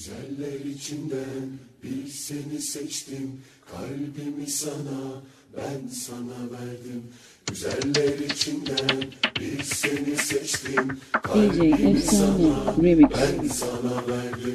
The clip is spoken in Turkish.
Güzeller içinden bir seni seçtim. Kalbimi sana ben sana verdim. Güzeller içinden bir seni seçtim. Kalbimi sana ben sana verdim.